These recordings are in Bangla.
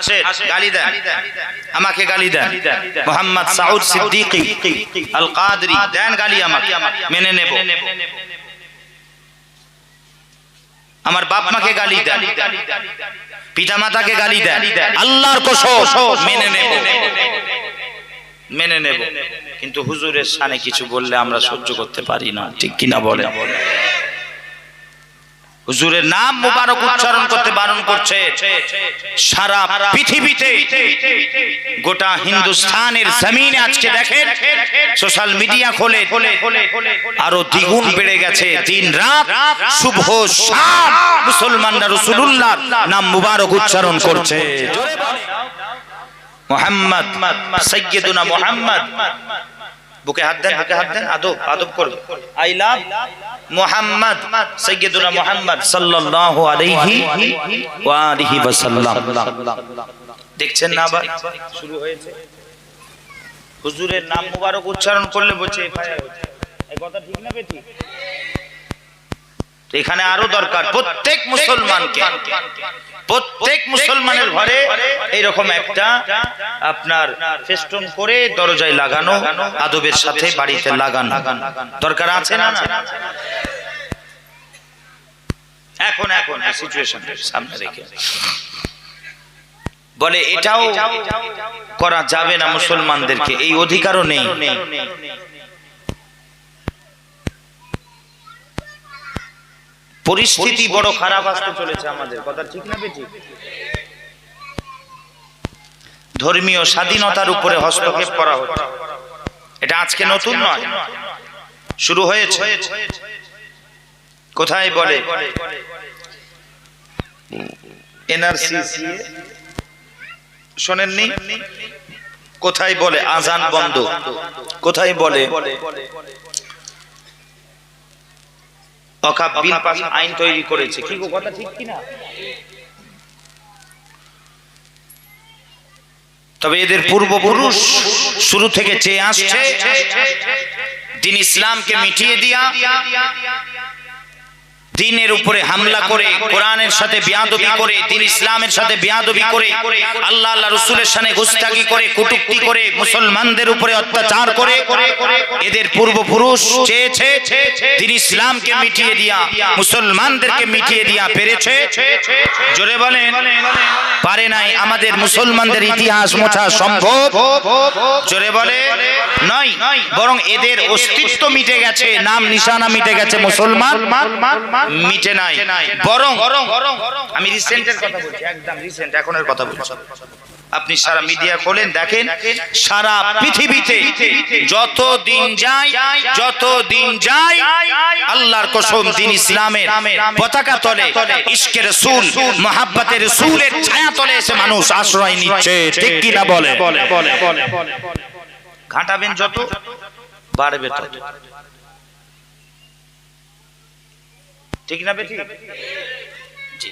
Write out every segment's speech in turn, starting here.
আসেন গালি দেন। আমাকে গালি দেন। মোহাম্মদ সাউদ সিদ্দিকী আল কাদরি দেন গালি আমাকে। মেনে নেব। আমার বাপ মাকে গালি দেন। পিতা মাতাকে গালি দেন। আল্লাহর কসম। মেনে নেব। মেনে নেব। কিন্তু হুজুরের সানে কিছু বললে আমরা সহ্য করতে পারি না। ঠিক কিনা বলে হুজুরের নাম মুবারক উচ্চারণ করতে বারণ করছে। সারা পৃথিবীতে গোটা হিন্দুস্তানের জমিনে আজকে দেখেন, সোশ্যাল মিডিয়া খোলে, আরও দ্বিগুণ বেড়ে গেছে। দিন রাত, শুভ শাম, মুসলমানরা রসুলুল্লাহ নাম মুবারক উচ্চারণ করছে। মোহাম্মদ সৈয়দুনা মোহাম্মদ। বুকে হাত দেন, বুকে হাত দেন, আদব আদব করবে আই লাভ মোহাম্মদ সৈয়দুনা মোহাম্মদ সাল্লাল্লাহু আলাইহি ওয়া আলিহি ওয়াসাল্লাম। দেখছেন না আবার? শুরু হয়েছে। হুজুরের নাম মুবারক উচ্চারণ করলে বলছে এই কথা ঠিক না বেটি? এখানে আরও দরকার। প্রত্যেক মুসলমানকে, প্রত্যেক মুসলমানের ঘরে এইরকম একটা আপনার ফেস্টুন করে দরজায় লাগানো, আদবের সাথে বাড়িতে লাগানো। দরকার আছে না না? এখন এখন সিচুয়েশন সামনে রেখে। বলে এটাও করা যাবে না মুসলমানদেরকে। এই অধিকারও নেই। পরিস্থিতি বড় খারাপ আসতে চলেছে আমাদের। কথা ঠিক না বেঠিক? ধর্মীয় স্বাধীনতার উপরে হস্তক্ষেপ করা হচ্ছে। এটা আজকে নতুন নয়। শুরু হয়েছে। কোথায় বলে? এনআরসি শোনেননি? কোথায় বলে? আজান বন্ধ। কোথায় বলে? অকাপ বিল পাস আইন তৈরি করেছে। কি কথা ঠিক কিনা? তবে এদের পূর্বপুরুষ শুরু থেকে চেয়ে আসছে দিন ইসলামকে মিটিয়ে দিয়া দিনের উপরে হামলা করে, কোরআনের সাথে বিয়াদবি করে, দিন ইসলামের সাথে বিয়াদবি করে, আল্লাহ আল্লাহ রসুলের সামনে গুস্তাকি করে, কুটুক্তি করে, মুসলমানদের উপরে অত্যাচার করে, এদের পূর্বপুরুষ চেয়েছে দিন ইসলামকে মিটিয়ে দিয়া, মুসলমানদেরকে মিটিয়ে দিয়া পেরেছে। জোরে বলেন, পারে নাই আমাদের মুসলমানদের ইতিহাস মোছা সম্ভব? জোরে বলে, নয়, বরং এদের অস্তিত্ব মিটে গেছে, নাম নিশানা মিটে গেছে মুসলমান। মিটে নাই। বরং আমি রিসেন্টের কথা বলছি একদম রিসেন্ট এখনের কথা বলছি। আপনি সারা মিডিয়া খোলেন দেখেন সারা পৃথিবীতে যত দিন যায় যত দিন যায় আল্লাহর কসম দিন ইসলামের পতাকা তলে ইশকের রসুল মহাব্বতের রসুলের ছায়া তলে এসে মানুষ আশ্রয় নিচ্ছে ঠিক কি না বলে ঘাটাবেন যত বাড়বে তত। ঠিক না বেঠিক জি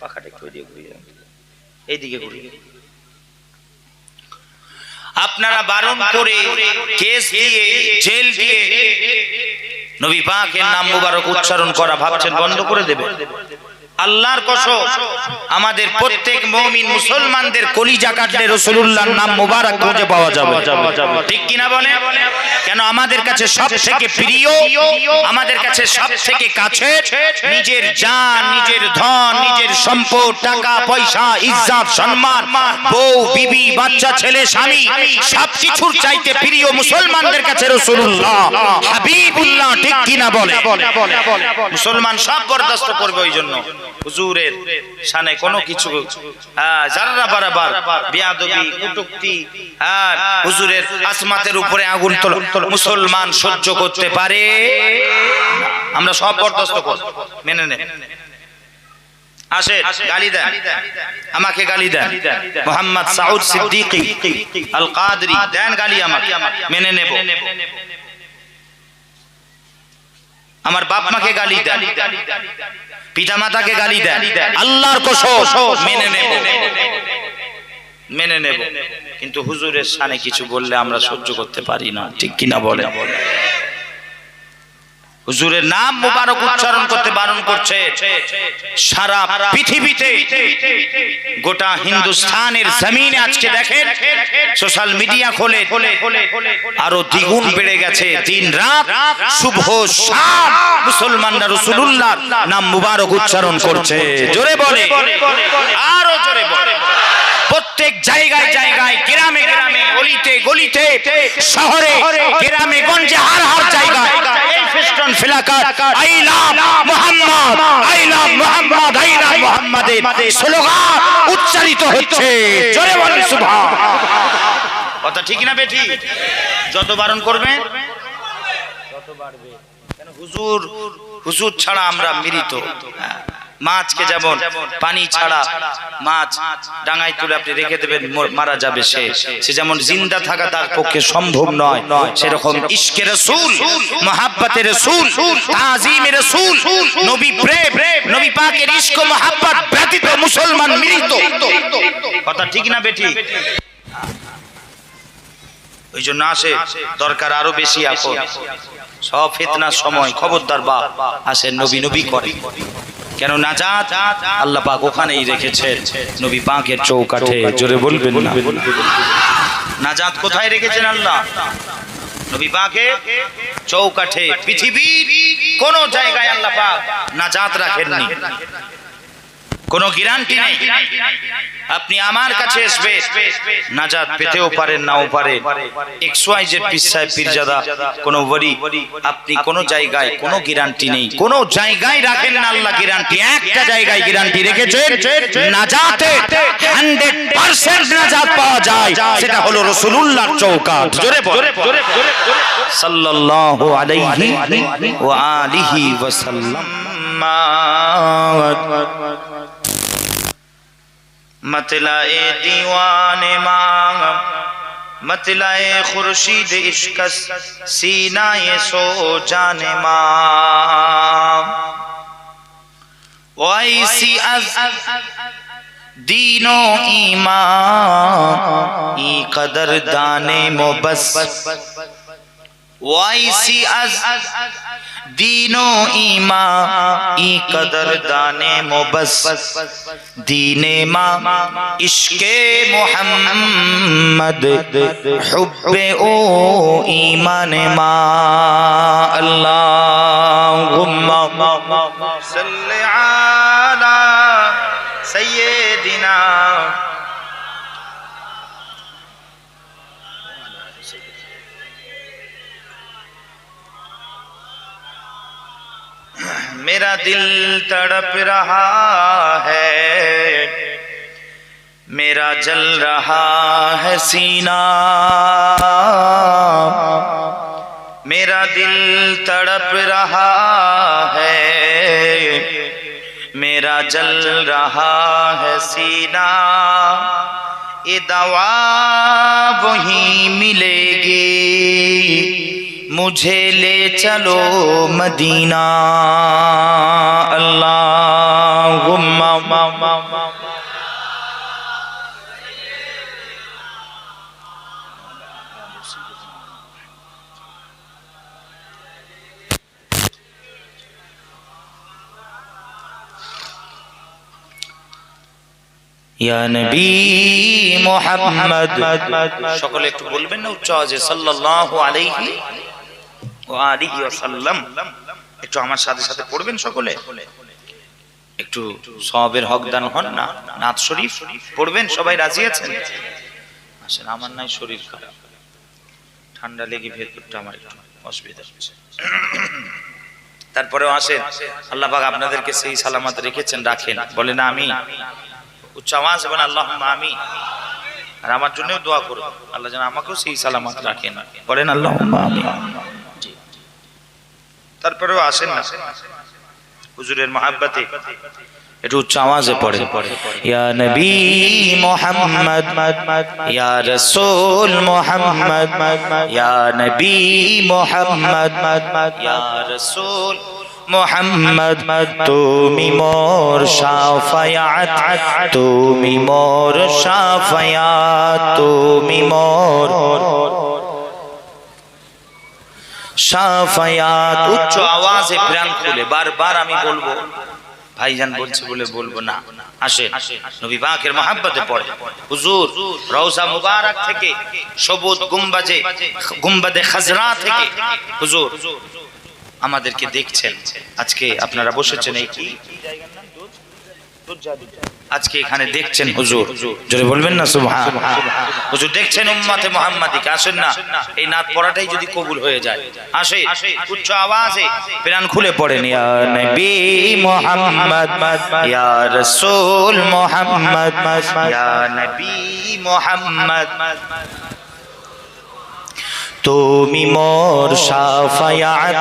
পাখাটা একটু এদিকে ঘুরিয়ে এইদিকে ঘুরিয়ে আপনারা বারণ করে কেস দিয়ে জেল দিয়ে নবী পাকের নাম মুবারক উচ্চারণ করা ভাবছেন বন্ধ করে দেবে। আল্লাহর কসম, আমাদের প্রত্যেক মুমিন মুসলমানদের কলিজা কাটলে রাসূলুল্লাহর নাম মুবারক খুঁজে পাওয়া যাবে। ঠিক কিনা বলে কেন আমাদের কাছে সব থেকে প্রিয়, আমাদের কাছে সব থেকে কাছে নিজের জান, নিজের ধন, নিজের সম্পদ, টাকা, পয়সা, ইজ্জত, সম্মান, বউ, বিবি, বাচ্চা, ছেলে, স্বামী সব কিছুর চাইতে প্রিয় মুসলমানদের কাছে রাসূলুল্লাহ, হাবিবুল্লাহ, ঠিক কিনা বলে মুসলমান সব বরদাস্ত করবে ওই জন্য। হুজুরের শানে কোনো কিছু। হ্যাঁ, বারাবার বিয়াদবি কুটুক্তি হ্যাঁ, হুজুরের আসমাতের উপরে আগুন তোলা মুসলমান সহ্য করতে পারে? আমরা সব বরদাস্ত মেনে নে। আসে গালি দেন। আমাকে গালি দেন। মোহাম্মদ সাউদ সিদ্দিকী আল কাদরি দেন গালি আমাকে। মেনে নেব। আমার বাপ মাকে গালি দেন। পিতা মাতাকে গালি দেন আল্লাহর কসম মেনে নেব। মেনে নেব। কিন্তু হুজুরের সানে কিছু বললে আমরা সহ্য করতে পারি না। ঠিক কিনা বলে হুজুরের নাম মুবারক উচ্চারণ করতে বারণ করছে। সারা পৃথিবীতে গোটা হিন্দুস্তানের জমিনে আজকে দেখেন, সোশ্যাল মিডিয়া খোলে, আরও দ্বিগুণ বেড়ে গেছে। দিন রাত, শুভ শাম মুসলমানরা রসুলুল্লাহ নাম মুবারক উচ্চারণ করছে। জোরে বলে, আরও জোরে বলে। প্রত্যেক জায়গায় জায়গায়, গ্রামে গ্রামে, অলিতে গলিতে, শহরে, গ্রামে, গঞ্জে, হার হার জায়গায়, এই festoon ফিলাকার, I love Muhammad, I love Muhammad, I love মুহাম্মাদের স্লোগান উচ্চারিত হচ্ছে। জোরে বলেন সুবহান। কথা ঠিক না বেঠি যত বারণ করবে তত বাড়বে। কেন হুজুর হুজুর ছাড়া আমরা মৃত হ্যাঁ। মাছকে যেমন পানি ছাড়া মাছ ডাঙায় তুলে আপনি রেখে দেবেন মারা যাবে সে। সে। যেমন জিন্দা থাকা তার পক্ষে সম্ভব নয় সেরকম ইশকে রসুল মহাব্বতের রসুল তাজিমের রসুল নবী প্রেম নবী পাকের ইশক মহাব্বত ব্যতীত মুসলমান মৃত। কথা ঠিক না বেটি ওই জন্য আসে দরকার আরও বেশি এখন সব ফেতনার সময় খবরদার বা আসে নবী নবী করে। কেন নাজাত আল্লাহ পাক ওখানেই রেখেছেন। নবী পাকের চৌকাঠে। জোরে বলবেন না। নাজাত কোথায় রেখেছেন আল্লাহ? নবী পাকে চৌকাঠে। পৃথিবীর কোন জায়গায় আল্লাহ পাক নাজাত রাখেননি। কোনো গ্যারান্টি নেই। আপনি আমার কাছে আসবে নাজাত পেতেও পারেন, নাও পারে। এক্স ওয়াই জেড পিসায় পীরজাদা, কোনো ওয়ারি আপনি কোন জায়গায় কোনো গ্যারান্টি নেই। কোন জায়গায় রাখেন না আল্লাহ গ্যারান্টি একটা জায়গায় গ্যারান্টি রেখেছেন, নাজাতে 100% নাজাত পাওয়া যায়। সেটা হলো রাসূলুল্লাহর চৌকাঠ। জোরে বল। সাল্লাল্লাহু আলাইহি ওয়া আলিহি ওয়া সাল্লাম مطلع دیوان مانگ مطلع خورشید عشقس سینہ سو جان مانگ ویسی از دین و ایمان، ای قدر دان مبس वैसी अज दीनो ईमा ई कदर दाने मोबस दीने माँ इश्के मोहम्मद हुब्बे ओ ईमान माँ अल्लाहुम्मा सल्ले अला सय्यिदिना मेरा दिल तड़प रहा है। मेरा जल रहा है सीना। मेरा दिल तड़प रहा है। मेरा जल रहा है सीना। ये दवा वही मिलेगी। مجھے لے چلو مدینہ اللہم ইয়া নবী মুহাম্মদ সকলে একটু বলবেন না, উচ্চ আওয়াজে। সাল্লাল্লাহু আলাইহি একটু আমার সাথে সাথে পড়বেন সকলে? একটু সওয়াবের হকদান হন না নাথ শরীফ পড়বেন? সবাই রাজি আছেন? আসেন, আমার নাই শরীর খারাপ। ঠান্ডা লেগে ভেতরটা আমার একটু অসুবিধা হচ্ছে। তারপরেও আসেন, আল্লাহ আপনাদেরকে সেই সালামত রেখেছেন, রাখেন। বলেন আমি উচ্চ আওয়াজ এবং আল্লাহ আমি আর আমার জন্যও দোয়া করুন। আল্লাহ যেন আমাকেও সেই সালামত রাখেন। বলেন আল্লাহ আমি। তারপরেও আসেন না। হুজুরের মহাব্বাতে একটু উচ্চ আওয়াজে পড়ে। ইয়া নবী মুহাম্মদ, ইয়া রাসূল মুহাম্মদ, ইয়া নবী মুহাম্মদ, ইয়া রাসূল মোহাম্মদ, তুমি মোর সাফায়াত তুমি মোর সাফায়াত তুমি মোর সাফায়াত উচ্চ আওয়াজে প্রাণ খুলে বারবার আমি বলব ভাইজান বলছে বলে বলব না আসে নবী পাকের মহাব্বতে পড়ে হুজুর রওজা মুবারক থেকে সবুজ গুম্বাজে গুম্বাদে খাজরা থেকে হুজুর আমাদেরকে দেখছেন আজকে আপনারা বসেছেন এই কি আজকে এখানে দেখছেন হুজুর। জোরে বলবেন না, সুবহান। হুজুর দেখছেন উম্মতে মুহাম্মাদিকে, আসেন না। এই নাত পড়াটাই যদি কবুল হয়ে যায়। আসে, উচ্চ আওয়াজে প্রাণ খুলে পড়েন, ইয়া নবী মোহাম্মদ, ইয়া রাসূল মোহাম্মদ, ইয়া নবী মুহাম্মদ। তুমি মোর সাফায়াত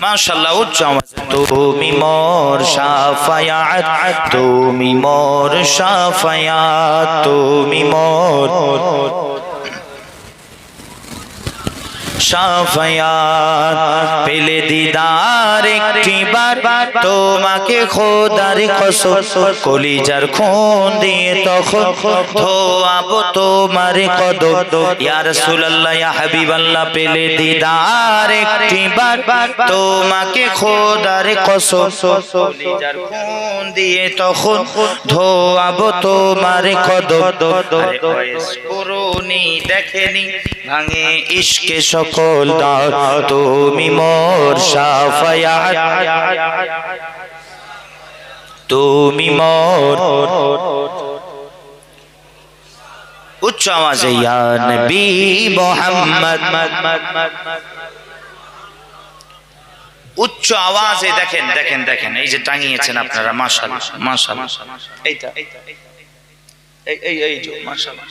মাশাআল্লাহ উচ্চ তুমি মোর সাফায়াত তুমি মোর সাফায়াত তুমি মোর সাফায়াত পেলে দিদার একটি বার তোমাকে খোদার কসম কলিজার খুন দিয়ে তখন ধোয়াবো তোমার কদম। ইয়া রাসূলুল্লাহ, ইয়া হাবিবাল্লাহ, পেলে দিদার একটি বার তোমাকে খোদার কসম কলিজার খুন দিয়ে তখন ধোয়াবো তোমার কদম। দেখেনি ভাঙে ইশকে সকল তুমি মোর সাফায়াত। তুমি মোর উচ্চ আওয়াজে ইয়া নবী মোহাম্মদ। উচ্চ আওয়াজে দেখেন দেখেন দেখেন এই যে টাঙিয়েছেন আপনারা মাশাআল্লাহ মাশাআল্লাহ। এইটা এই এই এই যে মাশাআল্লাহ।